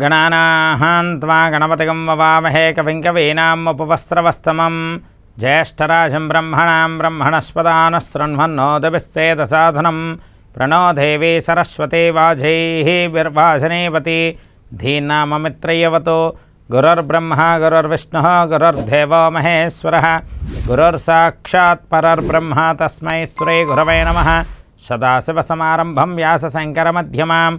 गणानाहान् त्वा गणपतिगं ववामहे कविं कवीनामुपवस्त्रवस्तमम् ज्येष्ठराजं ब्रह्मणां ब्रह्मणस्पदानसृण्वन्नोदभिश्चेदसाधनं प्रणो देवी सरस्वती वाजैः विर्वाजनेपति। धीनाममित्रयवतो गुरुर्ब्रह्मा, गुरुर्विष्णुः, गुरुर्देवो महेश्वरः। गुरुर्साक्षात् परर्ब्रह्म तस्मै श्रीगुरवे नमः। सदाशिवसमारम्भं व्यासशङ्करमध्यमाम्।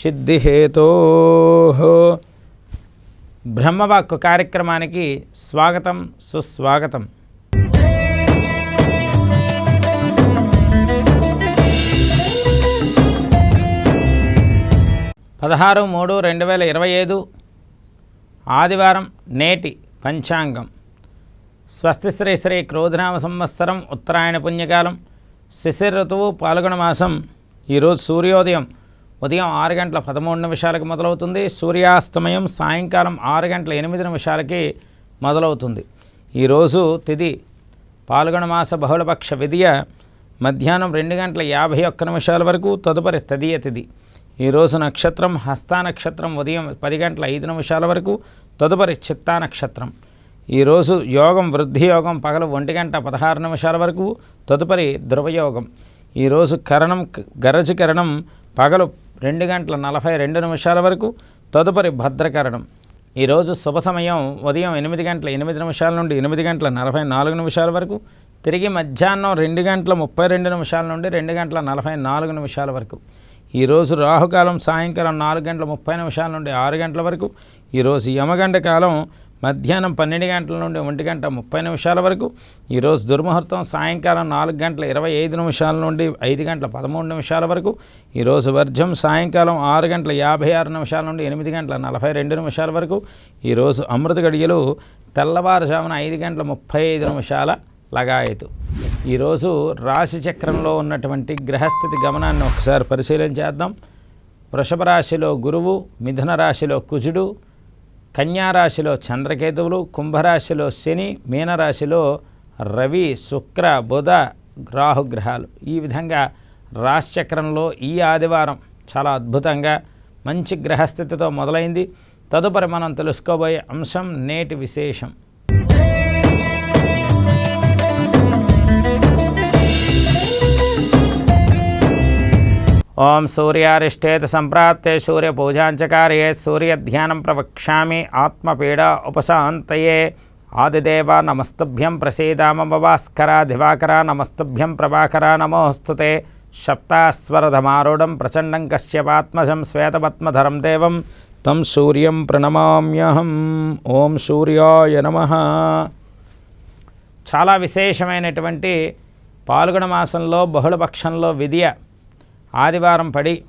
సిద్ధిహేతో. బ్రహ్మవాక్కు కార్యక్రమానికి స్వాగతం సుస్వాగతం. పదహారు మూడు రెండు వేల ఇరవై ఐదు ఆదివారం నేటి పంచాంగం. స్వస్తి శ్రీ శ్రీ క్రోధనామ సంవత్సరం ఉత్తరాయణ పుణ్యకాలం శిశిర ఋతువు పాల్గొన మాసం ఈరోజు సూర్యోదయం. ఉదయం ఆరు గంటల పదమూడు నిమిషాలకు మొదలవుతుంది. సూర్యాస్తమయం సాయంకాలం ఆరు గంటల ఎనిమిది నిమిషాలకి మొదలవుతుంది. ఈరోజు తిది పాల్గొన మాస బహుళపక్ష విధియ మధ్యాహ్నం రెండు గంటల యాభై ఒక్క నిమిషాల వరకు తదుపరి తదియ తిది. ఈరోజు నక్షత్రం హస్తా నక్షత్రం ఉదయం పది గంటల ఐదు నిమిషాల వరకు తదుపరి చిత్తా నక్షత్రం. ఈరోజు యోగం వృద్ధి యోగం పగలు ఒంటి గంట పదహారు నిమిషాల వరకు తదుపరి ధ్రువయోగం ఈరోజు కరణం గరజు కరణం పగలు రెండు గంటల నలభై రెండు నిమిషాల వరకు తదుపరి భద్రకరణం. ఈరోజు శుభ సమయం ఉదయం ఎనిమిది గంటల ఎనిమిది నిమిషాల నుండి ఎనిమిది గంటల నలభై నాలుగు నిమిషాల వరకు తిరిగి మధ్యాహ్నం రెండు గంటల ముప్పై రెండు నిమిషాల నుండి రెండు గంటల నలభై నాలుగు నిమిషాల వరకు. ఈరోజు రాహుకాలం సాయంకాలం నాలుగు గంటల ముప్పై నిమిషాల నుండి ఆరు గంటల వరకు ఈరోజు యమగంట కాలం మధ్యాహ్నం పన్నెండు గంటల నుండి ఒంటి గంట ముప్పై నిమిషాల వరకు ఈరోజు దుర్ముహూర్తం సాయంకాలం నాలుగు గంటల ఇరవై ఐదు నిమిషాల నుండి ఐదు గంటల పదమూడు నిమిషాల వరకు ఈరోజు వర్జం సాయంకాలం ఆరు గంటల యాభై ఆరు నిమిషాల నుండి ఎనిమిది గంటల నలభై రెండు నిమిషాల వరకు ఈరోజు అమృత గడియలు తెల్లవారుజామున ఐదు గంటల ముప్పై ఐదు నిమిషాల లగాయతు. ఈరోజు రాశి చక్రంలో ఉన్నటువంటి గ్రహస్థితి గమనాన్ని ఒకసారి పరిశీలన చేద్దాం. వృషభ రాశిలో గురువు మిథున రాశిలో కుజుడు కన్యారాశిలో చంద్రకేతువులు కుంభరాశిలో శని మీనరాశిలో రవి శుక్ర బుధ రాహుగ్రహాలు. ఈ విధంగా రాశిచక్రంలో ఈ ఆదివారం చాలా అద్భుతంగా మంచి గ్రహస్థితితో మొదలైంది. తదుపరి మనం తెలుసుకోబోయే అంశం నేటి విశేషం. ఓం సూర్యారిష్టేత సంప్రాప్తే సూర్యపూజాంచకార్యే సూర్యధ్యానం ప్రవక్ష్యామి ఆత్మపీడ ఉపశాంతయే ఆదిదేవ నమస్తుభ్యం ప్రసీదామభాస్కర దివాకర నమస్తుభ్యం ప్రభాకర నమోస్తుతే సప్తాస్వరధమారూఢం ప్రచండం కశ్యపాత్మజం శ్వేతపద్మధరం దేవం తం సూర్యం ప్రణమామ్యహం. ఓం సూర్యాయ నమ. చాలా విశేషమైనటువంటి పాల్గొన మాసంలో బహుళపక్షంలో విద్య ఆదివారం పడి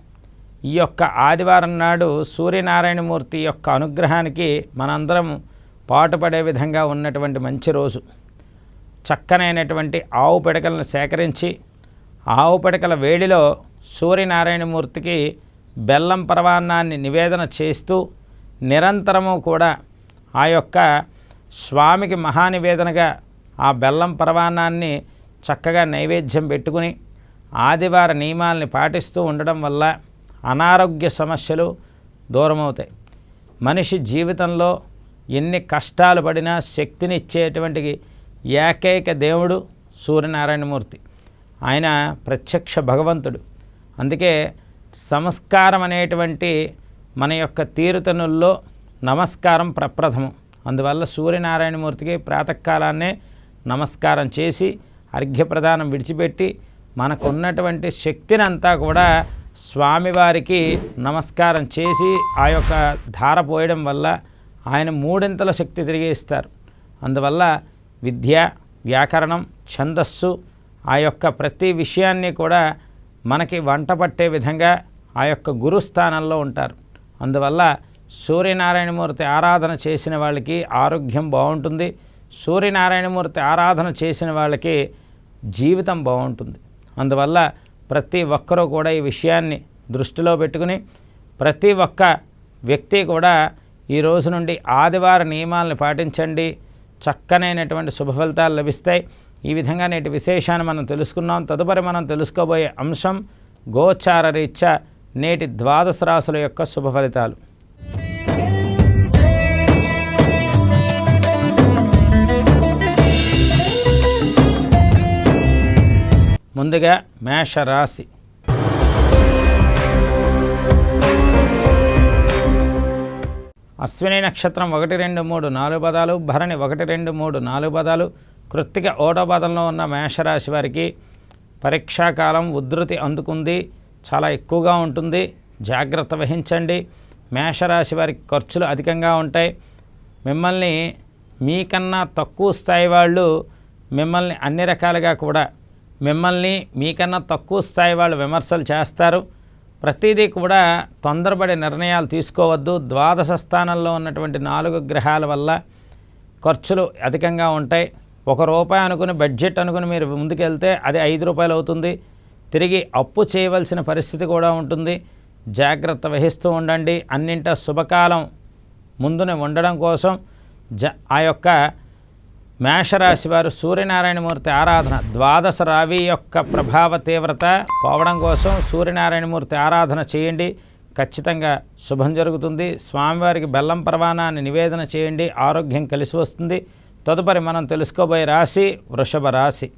ఈ యొక్క ఆదివారం నాడు సూర్యనారాయణమూర్తి యొక్క అనుగ్రహానికి మనందరం పాటుపడే విధంగా ఉన్నటువంటి మంచి రోజు. చక్కనైనటువంటి ఆవు పిడకలను సేకరించి ఆవు పిడకల వేడిలో సూర్యనారాయణమూర్తికి బెల్లం పరవాన్నాన్ని నివేదన చేస్తూ నిరంతరము కూడా ఆ యొక్క స్వామికి మహానివేదనగా ఆ బెల్లం పరవాన్నాన్ని చక్కగా నైవేద్యం పెట్టుకుని ఆదివార నియమాల్ని పాటిస్తూ ఉండడం వల్ల అనారోగ్య సమస్యలు దూరమవుతాయి. మనిషి జీవితంలో ఎన్ని కష్టాలు పడినా శక్తినిచ్చేటువంటి ఏకైక దేవుడు సూర్యనారాయణమూర్తి. ఆయన ప్రత్యక్ష భగవంతుడు. అందుకే సంస్కారం అనేటువంటి మన యొక్క తీరుతనుల్లో నమస్కారం ప్రప్రథమం. అందువల్ల సూర్యనారాయణమూర్తికి ప్రాతకాలాన్నే నమస్కారం చేసి అర్ఘ్యప్రదానం విడిచిపెట్టి మనకున్నటువంటి శక్తిని అంతా కూడా స్వామివారికి నమస్కారం చేసి ఆ యొక్క ధార పోయడం వల్ల ఆయన మూడింతల శక్తి తిరిగి ఇస్తారు. అందువల్ల విద్య వ్యాకరణం ఛందస్సు ఆ యొక్క ప్రతి విషయాన్ని కూడా మనకి వంట పట్టే విధంగా ఆ యొక్క గురుస్థానంలో ఉంటారు. అందువల్ల సూర్యనారాయణమూర్తి ఆరాధన చేసిన వాళ్ళకి ఆరోగ్యం బాగుంటుంది. సూర్యనారాయణమూర్తి ఆరాధన చేసిన వాళ్ళకి జీవితం బాగుంటుంది. అందువల్ల ప్రతి ఒక్కరూ కూడా ఈ విషయాన్ని దృష్టిలో పెట్టుకుని ప్రతి ఒక్క వ్యక్తి కూడా ఈ రోజు నుండి ఆదివార నియమాలను పాటించండి. చక్కనైనటువంటి శుభఫలితాలు లభిస్తాయి. ఈ విధంగా నేటి విశేషాన్ని మనం తెలుసుకున్నాం. తదుపరి మనం తెలుసుకోబోయే అంశం గోచార రీత్యా నేటి ద్వాదశ రాశుల యొక్క శుభ ఫలితాలు. ముందుగా మేషరాశి. అశ్విని నక్షత్రం ఒకటి రెండు మూడు నాలుగు పదాలు భరణి ఒకటి రెండు మూడు నాలుగు పదాలు. కృత్తిక ఓటో పదంలో ఉన్న మేషరాశి వారికి పరీక్షాకాలం ఉధృతి అందుకుంది చాలా ఎక్కువగా ఉంటుంది. జాగ్రత్త వహించండి. మేషరాశి వారికి ఖర్చులు అధికంగా ఉంటాయి. మిమ్మల్ని మీకన్నా తక్కువ స్థాయి వాళ్ళు మిమ్మల్ని అన్ని రకాలుగా కూడా మిమ్మల్ని మీకన్నా తక్కువ స్థాయి వాళ్ళు విమర్శలు చేస్తారు. ప్రతిదీ కూడా తొందరపడి నిర్ణయాలు తీసుకోవద్దు. ద్వాదశ స్థానంలో ఉన్నటువంటి నాలుగు గ్రహాల వల్ల ఖర్చులు అధికంగా ఉంటాయి. ఒక రూపాయి అనుకుని బడ్జెట్ అనుకుని మీరు ముందుకెళ్తే అది ఐదు రూపాయలు అవుతుంది. తిరిగి అప్పు చేయవలసిన పరిస్థితి కూడా ఉంటుంది. జాగ్రత్త వహిస్తూ ఉండండి. అన్నింట శుభకాలం ముందునే ఉండడం కోసం జ ఆ యొక్క మేషరాశి వారు సూర్యనారాయణమూర్తి ఆరాధన. ద్వాదశ రావి యొక్క ప్రభావ తీవ్రత పోవడం కోసం సూర్యనారాయణమూర్తి ఆరాధన చేయండి. ఖచ్చితంగా శుభం జరుగుతుంది. స్వామివారికి బెల్లం పరవానాన్ని నివేదన చేయండి. ఆరోగ్యం కలిసి వస్తుంది. తదుపరి మనం తెలుసుకోబోయే రాశి వృషభ రాశి.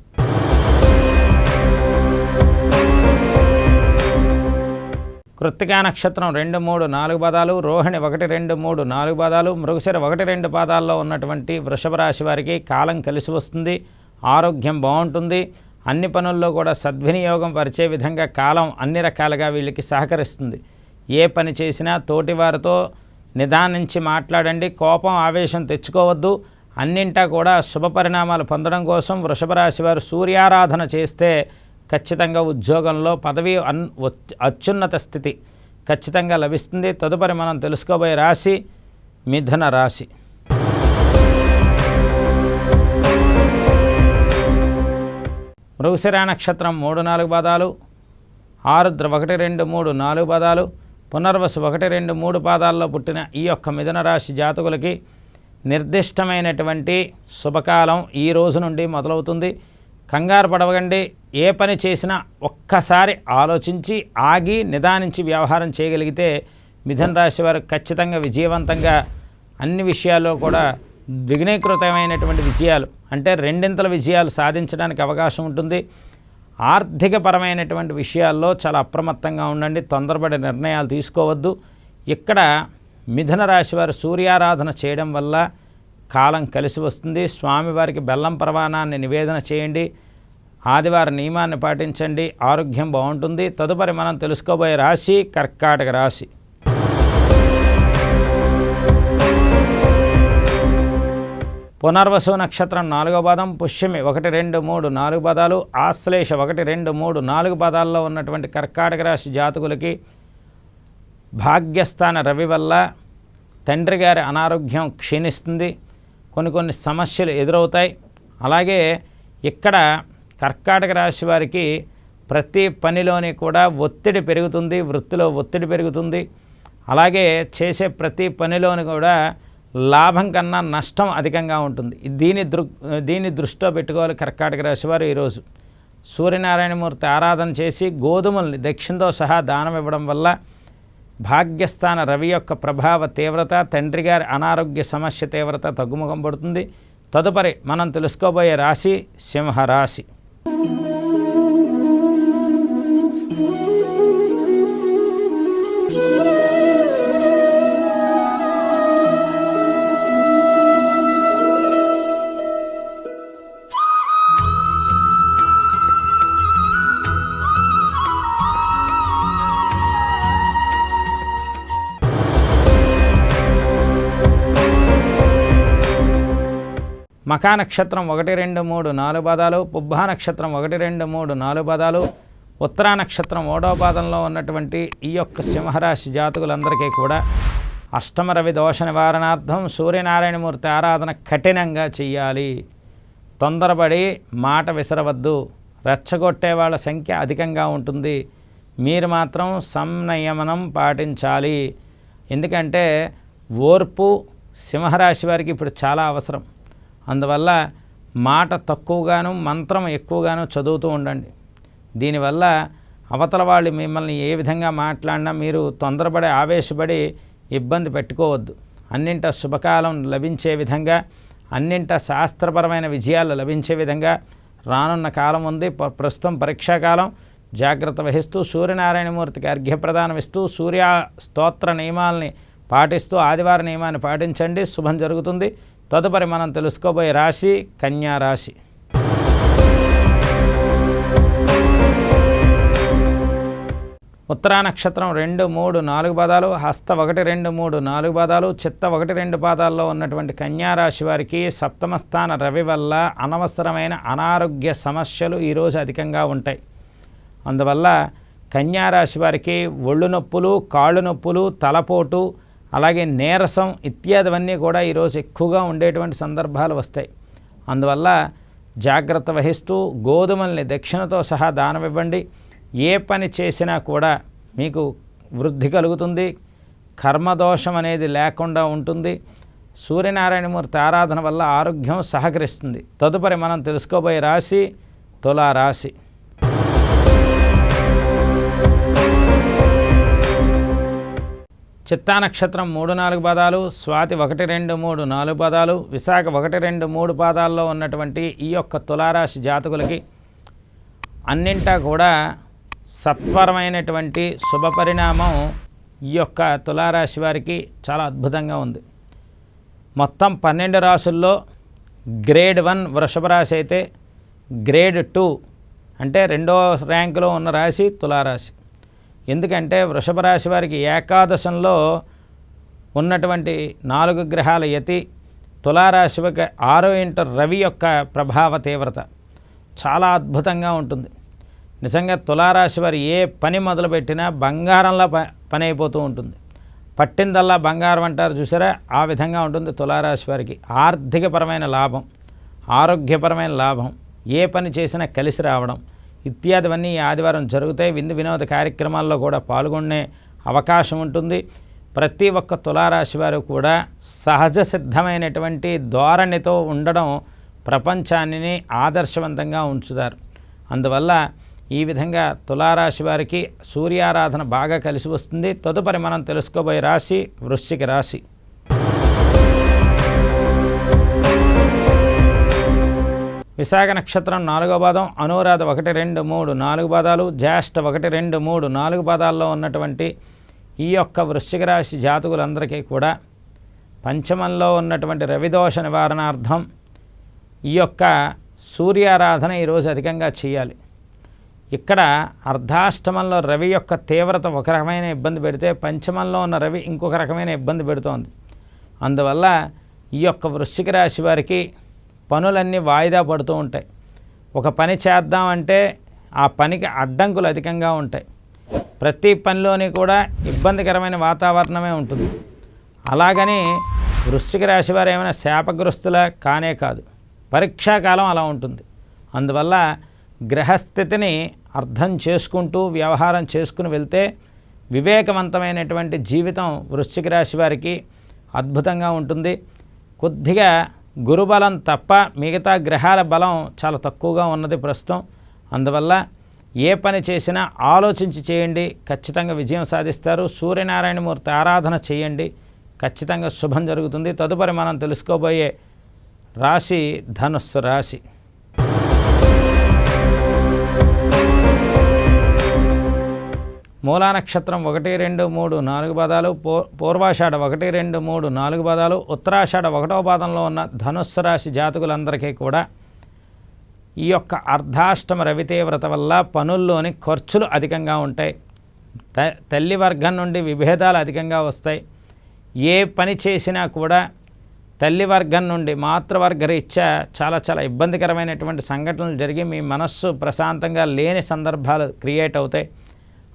కృత్తికా నక్షత్రం రెండు మూడు నాలుగు పదాలు రోహిణి ఒకటి రెండు మూడు నాలుగు పదాలు మృగశిర ఒకటి రెండు పాదాల్లో ఉన్నటువంటి వృషభ రాశి వారికి కాలం కలిసి వస్తుంది ఆరోగ్యం బాగుంటుంది అన్ని పనుల్లో కూడా సద్వినియోగం పరిచే విధంగా కాలం అన్ని రకాలుగా వీళ్ళకి సహకరిస్తుంది. ఏ పని చేసినా తోటివారితో నిదానించి మాట్లాడండి కోపం ఆవేశం తెచ్చుకోవద్దు అన్నింటా కూడా శుభ పరిణామాలు పొందడం కోసం వృషభ రాశి వారు సూర్యారాధన చేస్తే ఖచ్చితంగా ఉద్యోగంలో పదవి అన్ అత్యున్నత స్థితి ఖచ్చితంగా లభిస్తుంది. తదుపరి మనం తెలుసుకోబోయే రాశి మిథున రాశి. మృగశిరా నక్షత్రం మూడు నాలుగు పాదాలు ఆరుద్ర ఒకటి రెండు మూడు నాలుగు పాదాలు పునర్వసు ఒకటి రెండు మూడు పాదాల్లో పుట్టిన ఈ యొక్క మిథున రాశి జాతకులకి నిర్దిష్టమైనటువంటి శుభకాలం ఈ రోజు నుండి మొదలవుతుంది. కంగారు పడవకండి. ఏ పని చేసినా ఒక్కసారి ఆలోచించి ఆగి నిదానించి వ్యవహారం చేయగలిగితే మిథున రాశి వారు ఖచ్చితంగా విజయవంతంగా అన్ని విషయాల్లో కూడా విఘ్నీకృతమైనటువంటి విజయాలు అంటే రెండింతల విజయాలు సాధించడానికి అవకాశం ఉంటుంది. ఆర్థికపరమైనటువంటి విషయాల్లో చాలా అప్రమత్తంగా ఉండండి. తొందరపడి నిర్ణయాలు తీసుకోవద్దు. ఇక్కడ మిథున రాశి వారు సూర్యారాధన చేయడం వల్ల కాలం కలిసి వస్తుంది. స్వామివారికి బెల్లం ప్రవాణాన్ని నివేదన చేయండి. ఆదివారం నియమాన్ని పాటించండి. ఆరోగ్యం బాగుంటుంది. తదుపరి మనం తెలుసుకోబోయే రాశి కర్కాటక రాశి. పునర్వసు నక్షత్రం నాలుగో పదం పుష్యమి ఒకటి రెండు మూడు నాలుగు పదాలు ఆశ్లేష ఒకటి రెండు మూడు నాలుగు పదాల్లో ఉన్నటువంటి కర్కాటక రాశి జాతకులకి భాగ్యస్థాన రవి వల్ల తండ్రి గారి అనారోగ్యం క్షీణిస్తుంది. కొన్ని కొన్ని సమస్యలు ఎదురవుతాయి. అలాగే ఇక్కడ కర్కాటక రాశి వారికి ప్రతి పనిలోని కూడా ఒత్తిడి పెరుగుతుంది వృత్తిలో ఒత్తిడి పెరుగుతుంది. అలాగే చేసే ప్రతి పనిలోని కూడా లాభం కన్నా నష్టం అధికంగా ఉంటుంది. దీని దృ దీన్ని దృష్టిలో పెట్టుకోవాలి కర్కాటక రాశి వారు ఈరోజు. సూర్యనారాయణమూర్తి ఆరాధన చేసి గోధుమల్ని దక్షిణతో సహా దానం ఇవ్వడం వల్ల భాగ్యస్థాన రవి యొక్క ప్రభావ తీవ్రత తండ్రి గారి అనారోగ్య సమస్య తీవ్రత తగ్గుముఖం పడుతుంది. తదుపరి మనం తెలుసుకోబోయే రాశి సింహరాశి. మకా నక్షత్రం ఒకటి రెండు మూడు నాలుగు పదాలు పుబ్బా నక్షత్రం ఒకటి రెండు మూడు నాలుగు పదాలు ఉత్తరా నక్షత్రం ఓడో పాదంలో ఉన్నటువంటి ఈ యొక్క సింహరాశి జాతకులందరికీ కూడా అష్టమరవి దోష నివారణార్థం సూర్యనారాయణమూర్తి ఆరాధన కఠినంగా చెయ్యాలి. తొందరపడి మాట విసరవద్దు. రెచ్చగొట్టే వాళ్ళ సంఖ్య అధికంగా ఉంటుంది. మీరు మాత్రం సంయమనం పాటించాలి. ఎందుకంటే ఓర్పు సింహరాశి వారికి ఇప్పుడు చాలా అవసరం. అందువల్ల మాట తక్కువగాను మంత్రం ఎక్కువగాను చదువుతూ ఉండండి. దీనివల్ల అవతల వాళ్ళు మిమ్మల్ని ఏ విధంగా మాట్లాడినా మీరు తొందరపడి ఆవేశపడి ఇబ్బంది పెట్టుకోవద్దు. అన్నింట శుభకాలం లభించే విధంగా అన్నింట శాస్త్రపరమైన విజయాలు లభించే విధంగా రానున్న కాలం ఉంది. ప్రస్తుతం పరీక్షాకాలం జాగ్రత్త వహిస్తూ సూర్యనారాయణమూర్తికి అర్ఘ్యప్రదానం ఇస్తూ సూర్య స్తోత్ర నియమాల్ని పాటిస్తూ ఆదివార నియమాన్ని పాటించండి. శుభం జరుగుతుంది. తదుపరి మనం తెలుసుకోబోయే రాశి కన్యా రాశి. ఉత్తరా నక్షత్రం రెండు మూడు నాలుగు పాదాలు హస్త ఒకటి రెండు మూడు నాలుగు పాదాలు చిత్త ఒకటి రెండు పాదాల్లో ఉన్నటువంటి కన్యా రాశి వారికి సప్తమ స్థాన రవి వల్ల అనవసరమైన అనారోగ్య సమస్యలు ఈరోజు అధికంగా ఉంటాయి. అందువల్ల కన్యా రాశి వారికి ఒళ్ళు నొప్పులు కాళ్ళు నొప్పులు తలపోటు అలాగే నీరసం ఇత్యాదివన్నీ కూడా ఈరోజు ఎక్కువగా ఉండేటువంటి సందర్భాలు వస్తాయి. అందువల్ల జాగ్రత్త వహిస్తూ గోధుమల్ని దక్షిణతో సహా దానమివ్వండి ఏ పని చేసినా కూడా మీకు వృద్ధి కలుగుతుంది. కర్మదోషం అనేది లేకుండా ఉంటుంది. సూర్యనారాయణమూర్తి ఆరాధన వల్ల ఆరోగ్యం సహకరిస్తుంది. తదుపరి మనం తెలుసుకోబోయే రాశి తులారాశి. చిత్తా నక్షత్రం మూడు నాలుగు పాదాలు స్వాతి ఒకటి రెండు మూడు నాలుగు పాదాలు విశాఖ ఒకటి రెండు మూడు పాదాల్లో ఉన్నటువంటి ఈ యొక్క తులారాశి జాతకులకి అన్నింటా కూడా సత్వరమైనటువంటి శుభ పరిణామం ఈ యొక్క తులారాశి వారికి చాలా అద్భుతంగా ఉంది. మొత్తం పన్నెండు రాసుల్లో గ్రేడ్ వన్ వృషభ రాశి అయితే గ్రేడ్ టూ అంటే రెండో ర్యాంకులో ఉన్న రాశి తులారాశి. ఎందుకంటే వృషభ రాశి వారికి ఏకాదశంలో ఉన్నటువంటి నాలుగు గ్రహాల యతి తులారాశికి ఆరో ఇంట రవి యొక్క ప్రభావ తీవ్రత. చాలా అద్భుతంగా ఉంటుంది. నిజంగా తులారాశి వారు ఏ పని మొదలుపెట్టినా బంగారంలా ప పని అయిపోతూ ఉంటుంది. పట్టిందల్లా బంగారం అంటారు చూసారా? ఆ విధంగా ఉంటుంది తులారాశి వారికి. ఆర్థికపరమైన లాభం ఆరోగ్యపరమైన లాభం ఏ పని చేసినా కలిసి రావడం ఇత్యాదివన్నీ ఆదివారం జరుగుతాయి. విందు వినోద కార్యక్రమాల్లో కూడా పాల్గొనే అవకాశం ఉంటుంది. ప్రతి ఒక్క తులారాశి వారు కూడా సహజ సిద్ధమైనటువంటి ధోరణితో ఉండడం ప్రపంచాన్ని ఆదర్శవంతంగా ఉంచుతారు. అందువల్ల ఈ విధంగా తులారాశి వారికి సూర్యారాధన బాగా కలిసి వస్తుంది. తదుపరి మనం తెలుసుకోబోయే రాశి వృశ్చిక రాశి. విశాఖ నక్షత్రం నాలుగో పాదం అనురాధ ఒకటి రెండు మూడు నాలుగు పాదాలు జ్యేష్ఠ ఒకటి రెండు మూడు నాలుగు పాదాల్లో ఉన్నటువంటి ఈ యొక్క వృశ్చిక రాశి జాతకులందరికీ కూడా పంచమంలో ఉన్నటువంటి రవిదోష నివారణార్థం ఈ యొక్క సూర్యారాధన ఈరోజు అధికంగా చేయాలి. ఇక్కడ అర్ధాష్టమంలో రవి యొక్క తీవ్రత ఒక రకమైన ఇబ్బంది పెడితే పంచమంలో ఉన్న రవి ఇంకొక రకమైన ఇబ్బంది పెడుతోంది. అందువల్ల ఈ యొక్క వృశ్చిక రాశి వారికి పనులన్నీ వాయిదా పడుతూ ఉంటాయి. ఒక పని చేద్దామంటే ఆ పనికి అడ్డంకులు అధికంగా ఉంటాయి. ప్రతి పనిలోని కూడా ఇబ్బందికరమైన వాతావరణమే ఉంటుంది. అలాగని వృశ్చిక రాశి వారు ఏమైనా శాపగ్రస్తుల కానే కాదు. పరీక్షాకాలం అలా ఉంటుంది. అందువల్ల గ్రహస్థితిని అర్థం చేసుకుంటూ వ్యవహారం చేసుకుని వెళ్తే వివేకవంతమైనటువంటి జీవితం వృశ్చిక రాశి వారికి అద్భుతంగా ఉంటుంది. కొద్దిగా గురుబలం తప్ప మిగతా గ్రహాల బలం చాలా తక్కువగా ఉన్నది ప్రస్తుతం. అందువల్ల ఏ పని చేసినా ఆలోచించి చేయండి ఖచ్చితంగా విజయం సాధిస్తారు. సూర్యనారాయణమూర్తి ఆరాధన చేయండి ఖచ్చితంగా శుభం జరుగుతుంది. తదుపరి మనం తెలుసుకోబోయే రాశి ధనుస్సు రాశి. మూలా నక్షత్రం ఒకటి రెండు మూడు నాలుగు పదాలు పూ పూర్వాషాఢ ఒకటి రెండు మూడు నాలుగు పదాలు ఉత్తరాషాఢ ఒకటో పాదంలో ఉన్న ధనుస్సు రాశి జాతకులందరికీ కూడా ఈ యొక్క అర్ధాష్టమ రవితీవ్రత వల్ల పనుల్లోని ఖర్చులు అధికంగా ఉంటాయి. త తల్లి వర్గం నుండి విభేదాలు అధికంగా వస్తాయి. ఏ పని చేసినా కూడా తల్లి వర్గం నుండి మాతృవర్గ రీత్యా చాలా చాలా ఇబ్బందికరమైనటువంటి సంఘటనలు జరిగి మీ మనస్సు ప్రశాంతంగా లేని సందర్భాలు క్రియేట్ అవుతాయి.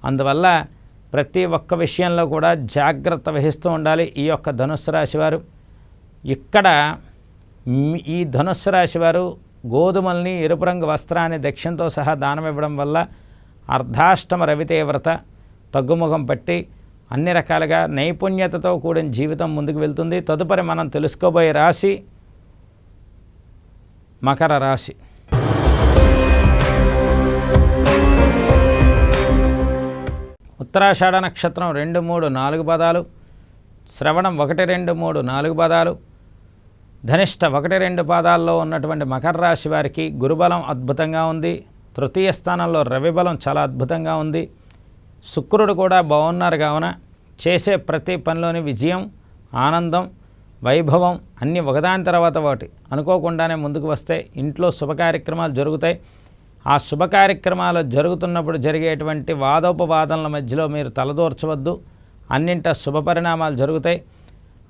అందువల్ల ప్రతి ఒక్క విషయంలో కూడా జాగ్రత్త వహిస్తూ ఉండాలి ఈ యొక్క ధనుస్సు రాశి వారు. ఇక్కడ ఈ ధనుస్సు రాశి వారు గోధుమల్ని ఎరుపు రంగు వస్త్రాన్ని దక్షిణతో సహా దానం ఇవ్వడం వల్ల అర్ధాష్టమ రవితీవ్రత తగ్గుముఖం పట్టి అన్ని రకాలుగా నైపుణ్యతతో కూడిన జీవితం ముందుకు వెళ్తుంది. తదుపరి మనం తెలుసుకోబోయే రాశి మకర రాశి. ఉత్తరాషాఢ నక్షత్రం రెండు మూడు నాలుగు పదాలు. శ్రవణం ఒకటి రెండు మూడు నాలుగు పదాలు. ధనిష్ట ఒకటి రెండు పాదాల్లో ఉన్నటువంటి మకర రాశి వారికి గురుబలం అద్భుతంగా ఉంది. తృతీయ స్థానంలో రవిబలం చాలా అద్భుతంగా ఉంది. శుక్రుడు కూడా బాగున్నారు కావున చేసే ప్రతి పనిలోని విజయం ఆనందం వైభవం అన్నీ ఒకదాని తర్వాత ఒకటి. అనుకోకుండానే ముందుకు వస్తే ఇంట్లో శుభకార్యక్రమాలు జరుగుతాయి. ఆ శుభ కార్యక్రమాలు జరుగుతున్నప్పుడు జరిగేటువంటి వాదోపవాదనల మధ్యలో మీరు తలదూర్చవద్దు. అన్నింట శుభ పరిణామాలు జరుగుతాయి.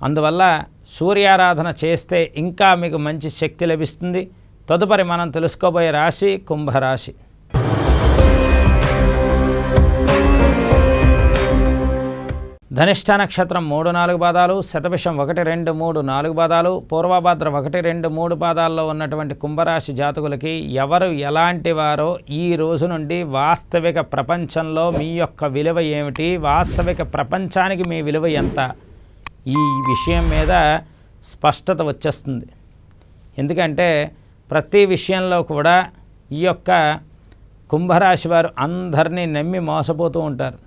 అందువల్ల సూర్యారాధన చేస్తే ఇంకా మీకు మంచి శక్తి లభిస్తుంది. తదుపరి మనం తెలుసుకోబోయే రాశి కుంభరాశి. ధనిష్ట నక్షత్రం మూడు నాలుగు పాదాలు శతభిషం ఒకటి రెండు మూడు నాలుగు పాదాలు పూర్వభద్ర ఒకటి రెండు మూడు పాదాల్లో ఉన్నటువంటి కుంభరాశి జాతకులకి ఎవరు ఎలాంటి వారో ఈ రోజు నుండి వాస్తవిక ప్రపంచంలో మీ యొక్క విలువ ఏమిటి వాస్తవిక ప్రపంచానికి మీ విలువ ఎంత? ఈ విషయం మీద స్పష్టత వచ్చేస్తుంది. ఎందుకంటే ప్రతి విషయంలో కూడా ఈ యొక్క కుంభరాశి వారు అందరినీ నమ్మి మోసపోతూ ఉంటారు.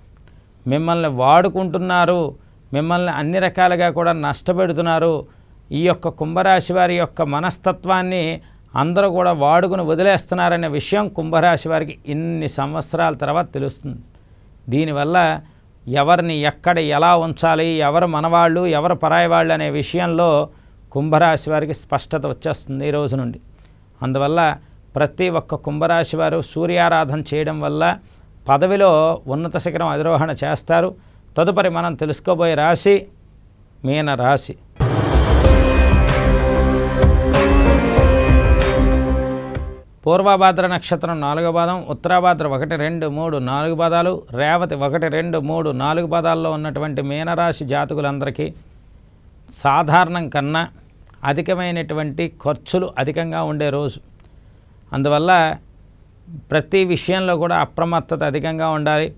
మిమ్మల్ని వాడుకుంటున్నారు మిమ్మల్ని అన్ని రకాలుగా కూడా నష్టపెడుతున్నారు. ఈ యొక్క కుంభరాశి వారి యొక్క మనస్తత్వాన్ని అందరూ కూడా వాడుకుని వదిలేస్తున్నారనే విషయం కుంభరాశి వారికి ఇన్ని సంవత్సరాల తర్వాత తెలుస్తుంది. దీనివల్ల ఎవరిని ఎక్కడ ఎలా ఉంచాలి ఎవరు మనవాళ్ళు ఎవరు పరాయి వాళ్ళు అనే విషయంలో కుంభరాశి వారికి స్పష్టత వచ్చేస్తుంది ఈ రోజు నుండి. అందువల్ల ప్రతి ఒక్క కుంభరాశి వారు సూర్యారాధన చేయడం వల్ల పదవిలో ఉన్నత శిఖరం అధిరోహణ చేస్తారు. తదుపరి మనం తెలుసుకోబోయే రాశి మీన రాశి. పూర్వభాద్ర నక్షత్రం నాలుగో పాదం ఉత్తరాభాద్ర ఒకటి రెండు మూడు నాలుగు పాదాలు రేవతి ఒకటి రెండు మూడు నాలుగు పాదాల్లో ఉన్నటువంటి మీనరాశి జాతకులందరికీ సాధారణం కన్నా అధికమైనటువంటి ఖర్చులు అధికంగా ఉండే రోజు. అందువల్ల ప్రతి విషయంలో కూడా అప్రమత్తత అధికంగా ఉండాలి.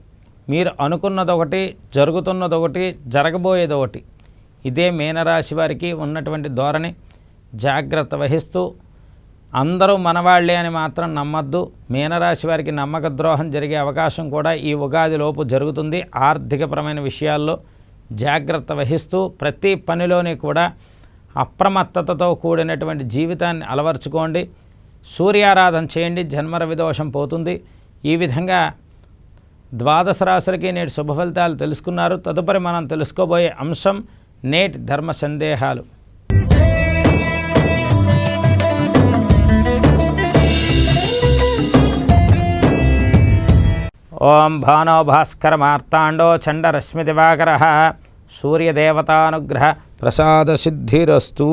మీరు అనుకున్నది ఒకటి జరుగుతున్నది ఒకటి జరగబోయేది ఒకటి ఇదే మీనరాశి వారికి ఉన్నటువంటి ధోరణి. జాగ్రత్త వహిస్తూ అందరూ మనవాళ్ళే అని మాత్రం నమ్మద్దు. మీనరాశి వారికి నమ్మక ద్రోహం జరిగే అవకాశం కూడా ఈ ఉగాది లోపు జరుగుతుంది ఆర్థికపరమైన విషయాల్లో. జాగ్రత్త వహిస్తూ ప్రతి పనిలోని కూడా అప్రమత్తతతో కూడినటువంటి జీవితాన్ని అలవర్చుకోండి. సూర్యారాధన చేయండి జన్మరవి దోషం పోతుంది. ఈ విధంగా ద్వాదశ రాశులకి నేటి శుభ ఫలితాలు తెలుసుకున్నారు. తదుపరి మనం తెలుసుకోబోయే అంశం నేటి ధర్మ సందేహాలు. ఓం భానో భాస్కర మార్తాండో చండరశ్మి దివాకర. సూర్యదేవతానుగ్రహ ప్రసాద సిద్ధిరస్తూ.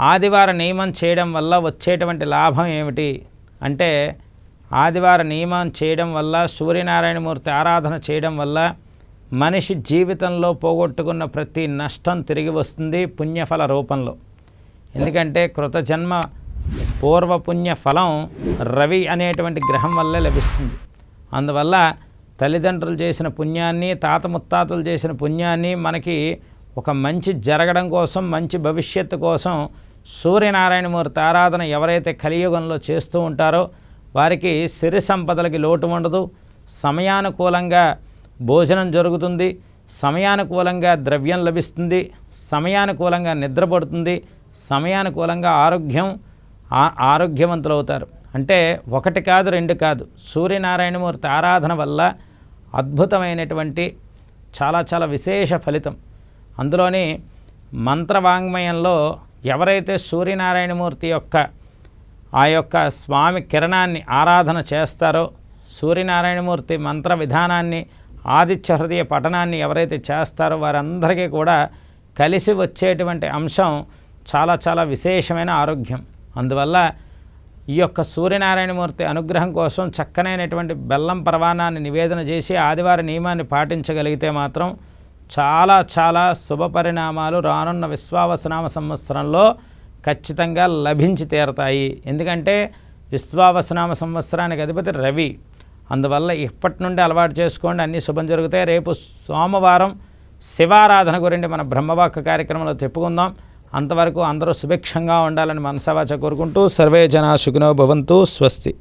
ఆదివార నియమం చేయడం వల్ల వచ్చేటువంటి లాభం ఏమిటి? అంటే ఆదివార నియమం చేయడం వల్ల సూర్యనారాయణమూర్తి ఆరాధన చేయడం వల్ల మనిషి జీవితంలో పోగొట్టుకున్న ప్రతి నష్టం తిరిగి వస్తుంది పుణ్యఫల రూపంలో. ఎందుకంటే కృతజన్మ పూర్వపుణ్య ఫలం రవి అనేటువంటి గ్రహం వల్లే లభిస్తుంది. అందువల్ల తల్లిదండ్రులు చేసిన పుణ్యాన్ని తాత ముత్తాతలు చేసిన పుణ్యాన్ని మనకి ఒక మంచి జరగడం కోసం మంచి భవిష్యత్తు కోసం సూర్యనారాయణమూర్తి ఆరాధన ఎవరైతే కలియుగంలో చేస్తూ ఉంటారో వారికి సిరి సంపదలకి లోటు ఉండదు. సమయానుకూలంగా భోజనం జరుగుతుంది. సమయానుకూలంగా ద్రవ్యం లభిస్తుంది. సమయానుకూలంగా నిద్రపడుతుంది సమయానుకూలంగా ఆరోగ్యం ఆరోగ్యవంతులవుతారు. అంటే ఒకటి కాదు రెండు కాదు. సూర్యనారాయణమూర్తి ఆరాధన వల్ల అద్భుతమైనటువంటి చాలా చాలా విశేష ఫలితం. అందులోని మంత్రవాంగ్మయంలో ఎవరైతే సూర్యనారాయణమూర్తి యొక్క ఆ యొక్క స్వామి కిరణాన్ని ఆరాధన చేస్తారో సూర్యనారాయణమూర్తి మంత్ర విధానాన్ని ఆదిత్య హృదయ పఠనాన్ని ఎవరైతే చేస్తారో వారందరికీ కూడా కలిసి వచ్చేటువంటి అంశం చాలా చాలా విశేషమైన ఆరోగ్యం. అందువల్ల ఈ యొక్క సూర్యనారాయణమూర్తి అనుగ్రహం కోసం చక్కనైనటువంటి బెల్లం ప్రవాణాన్ని నివేదన చేసి ఆదివార నియమాన్ని పాటించగలిగితే మాత్రం చాలా చాలా శుభ పరిణామాలు రానున్న విశ్వావసనామ సంవత్సరంలో ఖచ్చితంగా లభించి తీరతాయి. ఎందుకంటే విశ్వావసనామ సంవత్సరానికి అధిపతి రవి. అందువల్ల ఇప్పటి నుండి అలవాటు చేసుకోండి. అన్నీ శుభం జరుగుతాయి. రేపు సోమవారం శివారాధన గురించి మన బ్రహ్మవాక్య కార్యక్రమంలో చెప్పుకుందాం. అంతవరకు అందరూ సుభిక్షంగా ఉండాలని మనసవాచ కోరుకుంటూ సర్వే జనా సుఖినో భవంతు. స్వస్తి.